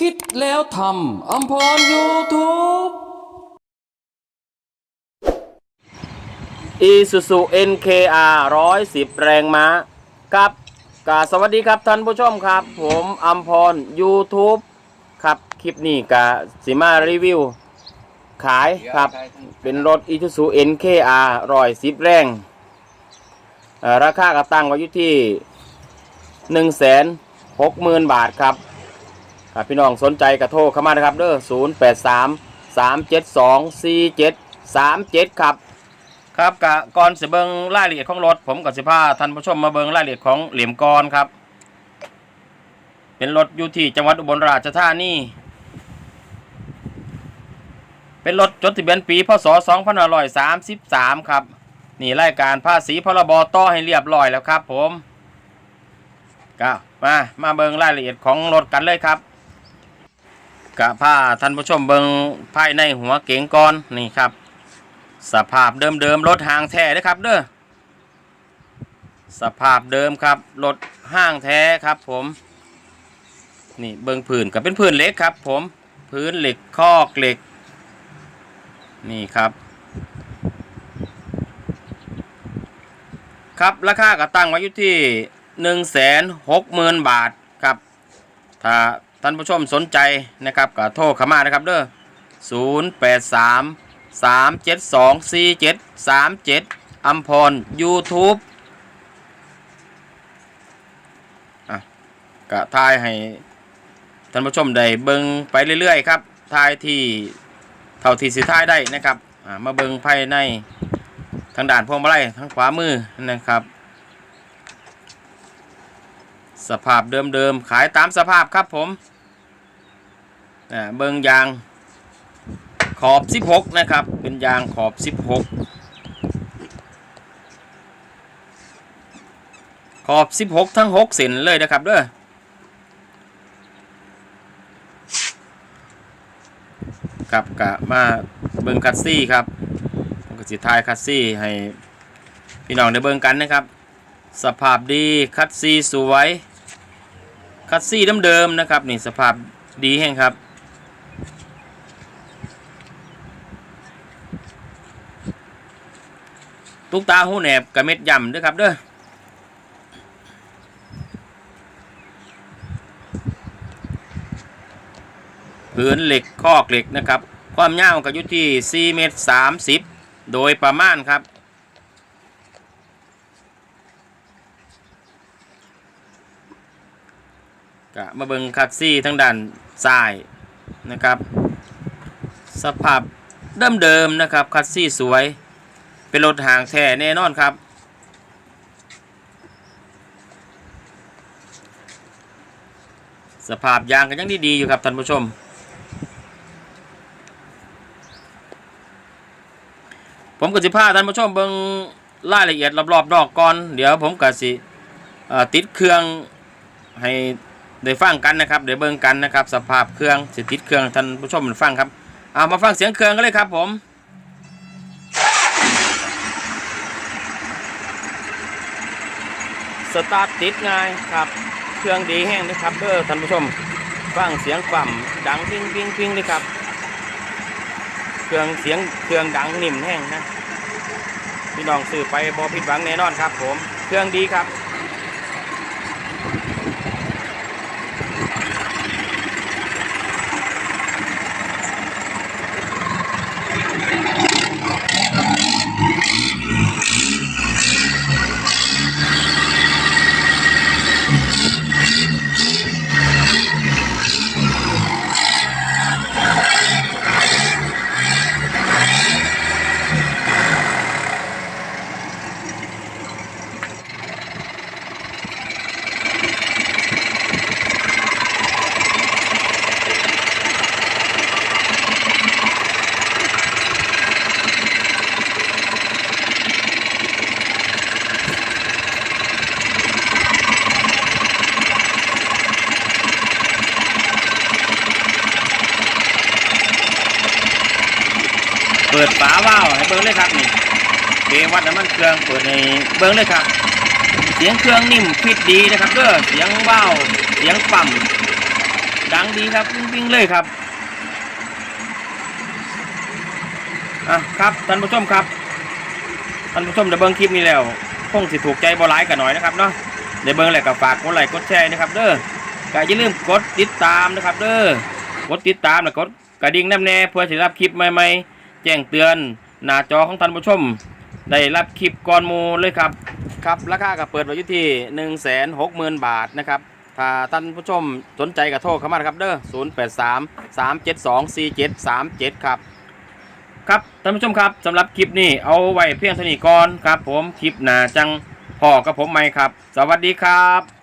คิดแล้วทำอัมพรยูทูบอีซูซู NKR 110 แรงม้าครับกาสวัสดีครับท่านผู้ชมครับ ผมอัมพร YouTube ครับ คลิปนี้กาสิมารีวิว ขายครับ เป็นรถ Isuzu NKR 110 แรง ราคากระตั้งไว้อยู่ที่ 160,000 บาทครับ ครับพี่น้องสนใจกระโทรเข้ามานะครับเด้อ083 372 4737ครับ ครับกะก่อนสิเบิงรายละเอียดของรถ ผมกับสิพาท่านผู้ชมมาเบิงรายละเอียดของเหลี่ยมกรครับ เป็นรถอยู่ที่จังหวัดอุบลราชธานีเป็นรถจดทะเบียนปีพศ2533 ครับ นี่รายการภาษีพรบต่อให้เรียบร้อยแล้วครับผมก็มามาเบิงรายละเอียดของรถกันเลยครับ กะพาท่านผู้ชมเบิงภายในหัวเก๋งก่อนนี่ครับ สภาพเดิมๆรถห้างแท้นะครับเด้อสภาพเดิมครับรถห้างแท้ครับ ผมนี่เบิงพื้นก็เป็นพื้นเหล็กครับ ผมพื้นเหล็กคอกเหล็ก นี่ครับครับราคาก็ตั้งไว้อยู่ที่หนึ่งแสนหกหมื่นบาทครับ ถ้า ท่านผู้ชมสนใจนะครับก็โทรเข้ามานะครับเด้อศูนย์แปดสามสามเจ็ดสองสี่เจ็ดสามเจ็ดอัมพร YouTube อะกะทายให้ท่านผู้ชมได้เบิงไปเรื่อยๆครับทายที่เท่าที่สิทายได้นะครับอ่ามาเบิงภายในทางด่านพวงมาลัยทางขวามือนะครับ สภาพเดิมๆ ขายตามสภาพครับผมเบิงยางขอบ 16 นะครับ เป็นยางขอบ 16 ขอบ 16 ทั้ง 6เซนเลยนะครับเด้อครับกะมาเบิงคัสซี่ครับกสิทายคัสซี่ให้พี่น้องได้เบิงกันนะครับ สภาพดีคัสซี่สวย คัสซี่เดิมๆนะครับนี่สภาพดีแห้งครับ ตุ๊กตาหูแหนบกับเม็ดย่ำด้วยครับเด้อพื้นเหล็กคอกเหล็กนะครับ ความยาวก็อยู่ที่4เมตร30 โดยประมาณครับ กะมาเบิงคัดซี่ทั้งด้านซ้ายนะครับ สภาพเดิมๆนะครับคัดซี่สวย เป็นรถห่างแท้แน่นอนครับ สภาพยางก็ยังดีๆอยู่ครับท่านผู้ชมผมก็สิพาท่านผู้ชมเบิ่งรายละเอียดรอบๆดอกก่อน เดี๋ยวผมก็สิติดเครื่องให้ ได้ฟังกันนะครับเดี๋ยวเบิ่งกันนะครับ สภาพเครื่องสิติดเครื่องท่านผู้ชมฟังครับเอามาฟังเสียงเครื่องกันเลยครับผมสตาร์ทติดง่ายครับ เครื่องดีแห้งนะครับเด้อท่านผู้ชมฟังเสียงกล่ำดังปิ้งปิ้งปิ้งเลยครับ เครื่องเสียงเครื่องดังนิ่มแห้งนะพี่น้องซื้อไปบอผิดหวังแน่นอนครับ ผม เครื่องดีครับ ว่าวให้เบิ้งเลยครับนี่เบวัดน้ำมันเครื่องเปิดในเบิ้งเลยครับ เสียงเครื่องนิ่มฟิตดีนะครับเด้อเสียงว่าวเสียงปั่มดังดีครับวิ่งๆเลยครับอะครับท่านผู้ชมครับท่านผู้ชมได้เบิ่งคลิปนี้แล้วคงสิถูกใจบ่หลายกันหน่อยนะครับเนาะได้เบิ่งแล้วก็ฝากกดไลค์กดแชร์นะครับเด้อก็อย่าลืมกดติดตามนะครับเด้อกดติดตามแล้วกดกระดิ่งน้ำแน่เพื่อจะรับคลิปใหม่ๆ แจ้งเตือนหน้าจอของท่านผู้ชม ได้รับคลิปก่อนหมูเลยครับครับราคาก็เปิดไว้อยู่ที่1นึ่งแสนหกหมื่นบาทนะครับถ้าท่านผู้ชมสนใจก็โทรเข้ามานะครับเด้อ0 8 3 3 7 2 4 7 3 7 ครับ ครับท่านผู้ชมครับสำหรับคลิปนี้เอาไว้เพียงเท่านี้ก่อนครับ ผมคลิปหน้าจังพอกับผมไหมครับ สวัสดีครับ